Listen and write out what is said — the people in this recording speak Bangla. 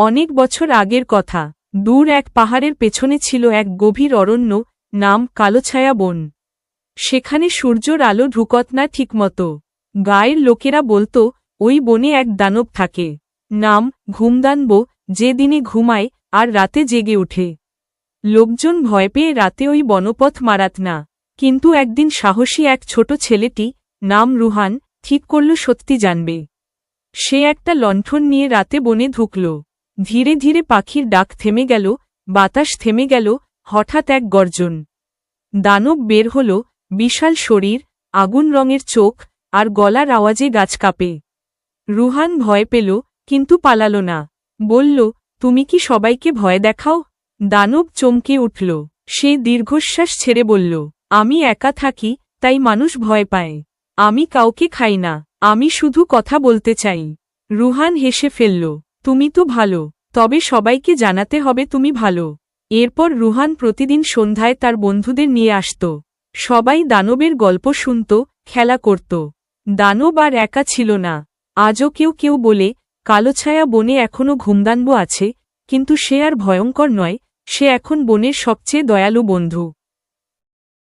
অনেক বছর আগের কথা। দূর এক পাহাড়ের পেছনে ছিল এক গভীর অরণ্য, নাম কালোছায়া বন। সেখানে সূর্যর আলো ঢুকত না ঠিকমতো। গায়ের লোকেরা বলতো, ওই বনে এক দানব থাকে। নাম ঘুমদানব, যে দিনে ঘুমায়, আর রাতে জেগে ওঠে। লোকজন ভয় পেয়ে রাতে ওই বনপথ মারাত না। কিন্তু একদিন সাহসী এক ছোট ছেলেটি, নাম রুহান, ঠিক করল সত্যি জানবে। সে একটা লণ্ঠন নিয়ে রাতে বনে ঢুকল। ধীরে ধীরে পাখির ডাক থেমে গেল, বাতাস থেমে গেল, হঠাৎ এক গর্জন। দানব বের হল, বিশাল শরীর, আগুন রঙের চোখ, আর গলার আওয়াজে গাছ কাঁপে। রুহান ভয় পেল, কিন্তু পালাল না। বলল, তুমি কি সবাইকে ভয় দেখাও? দানব চমকে উঠল। সে দীর্ঘশ্বাস ছেড়ে বলল, আমি একা থাকি, তাই মানুষ ভয় পায়। আমি কাউকে খাই না, আমি শুধু কথা বলতে চাই। রুহান হেসে ফেলল তুমি তো ভালো, তবে সবাইকে জানাতে হবে তুমি ভালো। এরপর রুহান প্রতিদিন সন্ধ্যায় তার বন্ধুদের নিয়ে আসত। সবাই দানবের গল্প শুনত, খেলা করত। দানব আর একা ছিল না। আজও কেউ কেউ বলে কালোছায়া বনে এখনও ঘুমদানব আছে, কিন্তু সে আর ভয়ঙ্কর নয়, সে এখন বনের সবচেয়ে দয়ালু বন্ধু।